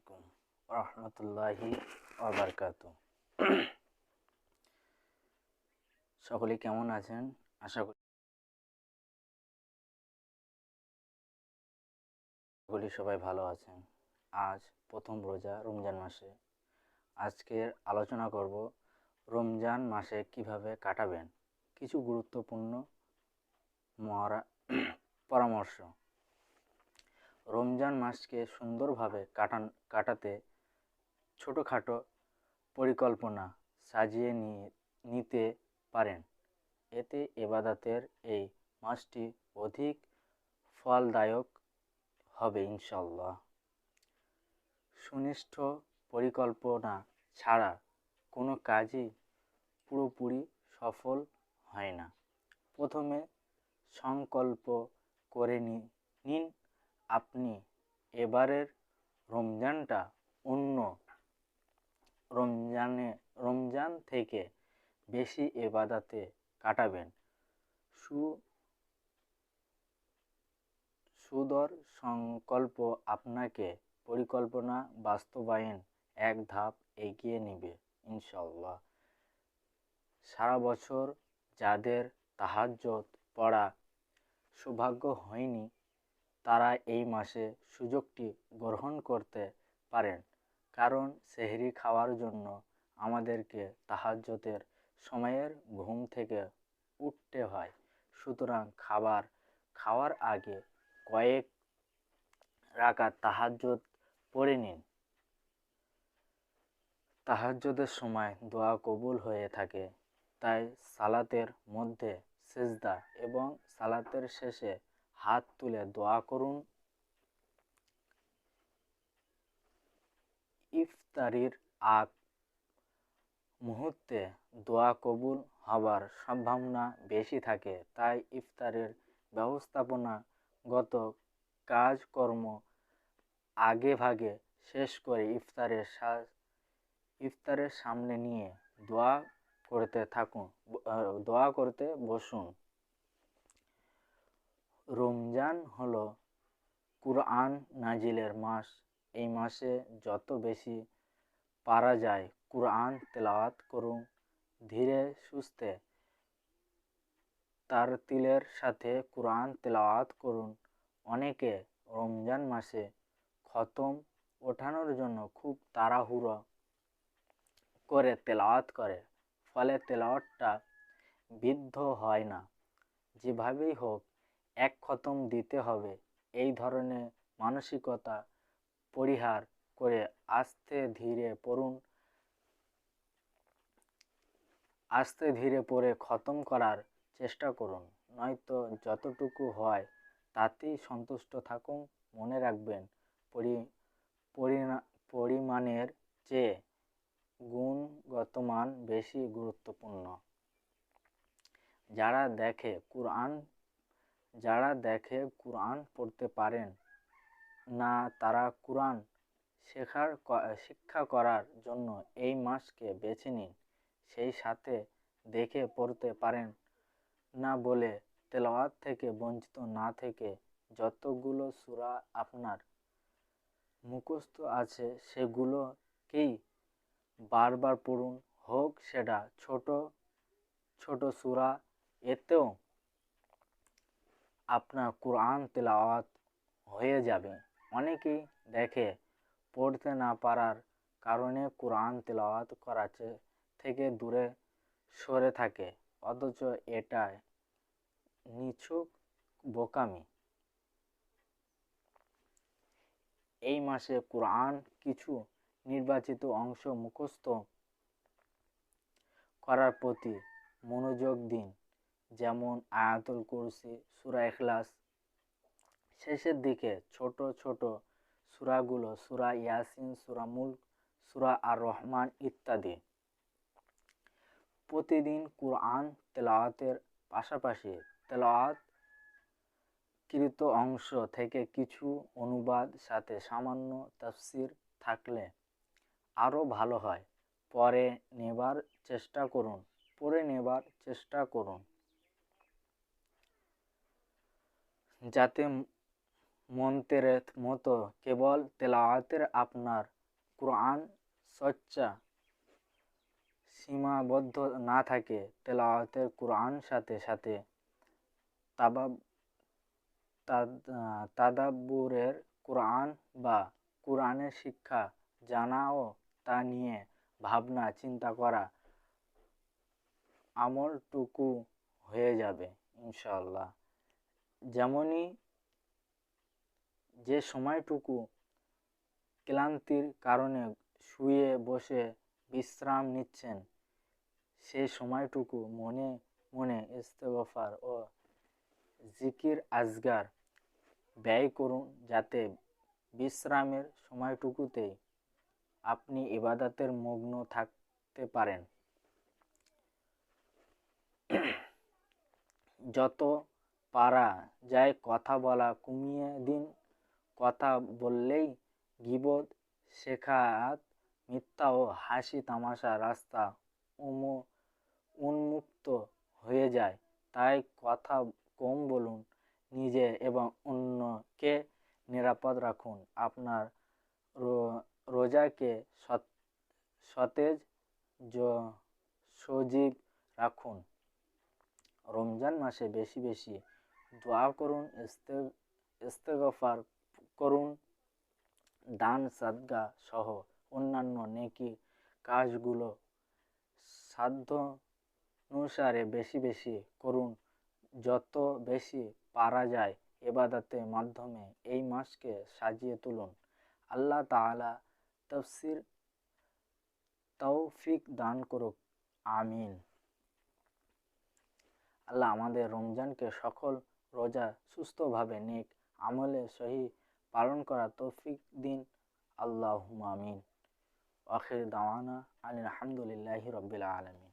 আলাইকুম রহমতুল্লাহি আবরকাত সকলে কেমন আছেন? আশা করি করি সবাই ভালো আছেন। আজ প্রথম রোজা রমজান মাসে। আজকের আলোচনা করব রমজান মাসে কীভাবে কাটাবেন। কিছু গুরুত্বপূর্ণ মহারা পরামর্শ। রমজান মাসকে সুন্দরভাবে কাটান, কাটাতে ছোটোখাটো পরিকল্পনা সাজিয়ে নিয়ে নিতে পারেন। এতে এবাদাতের এই মাসটি অধিক ফলদায়ক হবে ইনশাল্লাহ সুনিষ্ঠ পরিকল্পনা ছাড়া কোনো কাজই পুরোপুরি সফল হয় না। প্রথমে সংকল্প করে নিন আপনি এবারের রমজানটা অন্য রমজানে, রমজান থেকে বেশি এবাদাতে কাটাবেন। সু, সুদর সংকল্প আপনাকে পরিকল্পনা বাস্তবায়ন এক ধাপ এগিয়ে নেবে ইনশাল্লাহ সারা বছর যাদের তাহাজ্জত পড়া সৌভাগ্য হয়নি তারা এই মাসে সুযোগটি গ্রহণ করতে পারেন। কারণ সেহরি খাওয়ার জন্য আমাদেরকে তাহাজ্যতের সময়ের ঘুম থেকে উঠতে হয়। সুতরাং খাবার খাওয়ার আগে কয়েক রাখা তাহাজ্জত পড়ে নিন। তাহাজ্জদের সময় দোয়া কবুল হয়ে থাকে। তাই সালাতের মধ্যে সেজদা এবং সালাতের শেষে হাত তুলে দোয়া করুন। ইফতারির আগ মুহূর্তে দোয়া কবুল হবার সম্ভাবনা বেশি থাকে, তাই ইফতারের ব্যবস্থাপনাগত কাজকর্ম আগে ভাগে শেষ করে ইফতারের ইফতারের সামনে নিয়ে দোয়া করতে থাকুন দোয়া করতে বসুন। রমজান হল কুরআন নাজিলের মাস। এই মাসে যত বেশি পারা যায় কুরআন তেলাওয়াত করুন, ধীরে সুস্থে তার তিলের সাথে কুরআন তেলাওয়াত করুন। অনেকে রমজান মাসে খতম ওঠানোর জন্য খুব তাড়াহুড়ো করে তেলাওয়াত করে, ফলে তেলাওয়াতটা বিদ্ধ হয় না। যেভাবেই হোক এক খতম দিতে হবে। এই ধরনের মানসিকতা পরিহার করে আস্তে ধীরে পড়ুন। আস্তে ধীরে পড়ে খতম করার চেষ্টা করুন। নয়তো যতটুকু হয় তাতেই সন্তুষ্ট থাকুন। মনে রাখবেন, পরি পরিমাণের চেয়ে গুণগত মান বেশি গুরুত্বপূর্ণ। যারা দেখে কোরআন যারা দেখে কোরআন পড়তে পারেন, না তারা কোরআন শেখার শিক্ষা করার জন্য এই মাসকে বেছে নিন, সেই সাথে দেখে পড়তে পারেন। না বলে তেলাওয়াত থেকে বঞ্চিত না থেকে যতগুলো সুরা আপনার মুখস্থ আছে সেগুলোকেই বারবার পড়ুন, হোক সেটা ছোট ছোট সুরা, এতেও আপনার কোরআন তেলাওয়াত হয়ে যাবে। অনেকেই দেখে পড়তে না পারার কারণে কোরআন তেলাওয়াত করাচ্ছে থেকে দূরে সরে থাকে। অথচ এটাই নিছক বোকামি। এই মাসে কোরআন কিছু নির্বাচিত অংশ মুখস্থ করার প্রতি মনোযোগ দিন। যেমন আয়াতুল কুরসি, সুরা এখলাস শেষের দিকে ছোট ছোট সুরাগুলো সুরা ইয়াসিন, সুরা মুল্ক, সুরা আর রহমান ইত্যাদি। প্রতিদিন কোরআন তেলাওয়াতের পাশাপাশি তেলাওয়াত কৃত অংশ থেকে কিছু অনুবাদ, সাথে সামান্য তাফসির থাকলে আরও ভালো হয়। পরে নেবার চেষ্টা করুন, পড়ে নেবার চেষ্টা করুন। যাতে মন্ত্রের মতো কেবল তেলাওয়াতের আপনার কোরআন চর্চা সীমাবদ্ধ না থাকে, তেলাওয়াতের কোরআন সাথে সাথে তাবাব তাদাব্বুরের কোরআন বা কোরআনের শিক্ষা জানা ও তা নিয়ে ভাবনা, চিন্তা করা আমলটুকু হয়ে যাবে ইনশাল্লাহ যেমনই যে সময়টুকু ক্লান্তির কারণে শুয়ে বসে বিশ্রাম নিচ্ছেন সেই সময়টুকু মনে মনে ইস্তেগফার ও জিকির আজগার ব্যয় করুন যাতে বিশ্রামের সময়টুকুতেই আপনি ইবাদাতের মগ্ন থাকতে পারেন। যত পারা যায়। কথা বলা কমিয়ে দিন। কথা বললেই গিবদ শেখাত মিথ্যা ও হাসি তামাশা রাস্তা উম, উন্মুক্ত হয়ে যায়। তাই কথা কম বলুন নিজে এবং অন্যকে নিরাপদ রাখুন। আপনার রোজাকে সতেজ সজীব রাখুন। রমজান মাসে বেশি বেশি দোয়া করুন, ইস্তে, ইস্তেগফার করুন, দান, সাদগা সহ অন্যান্য নেকি কাজগুলো সাধ্য অনুসারে বেশি বেশি করুন। যত বেশি পারা যায় এবাদাতের মাধ্যমে এই মাসকে সাজিয়ে তুলুন। আল্লাহ তাআলা তফসির তৌফিক দান করুক। আমিন। আল্লাহ আমাদের রমজানকে সকল রোজা সুস্থভাবে নেক আমলে সহি পালন করা তৌফিক দিন। আল্লাহ আমিন। আখির দাওয়ানা আলী আলহামদুলিল্লাহি রবিল আলমিন।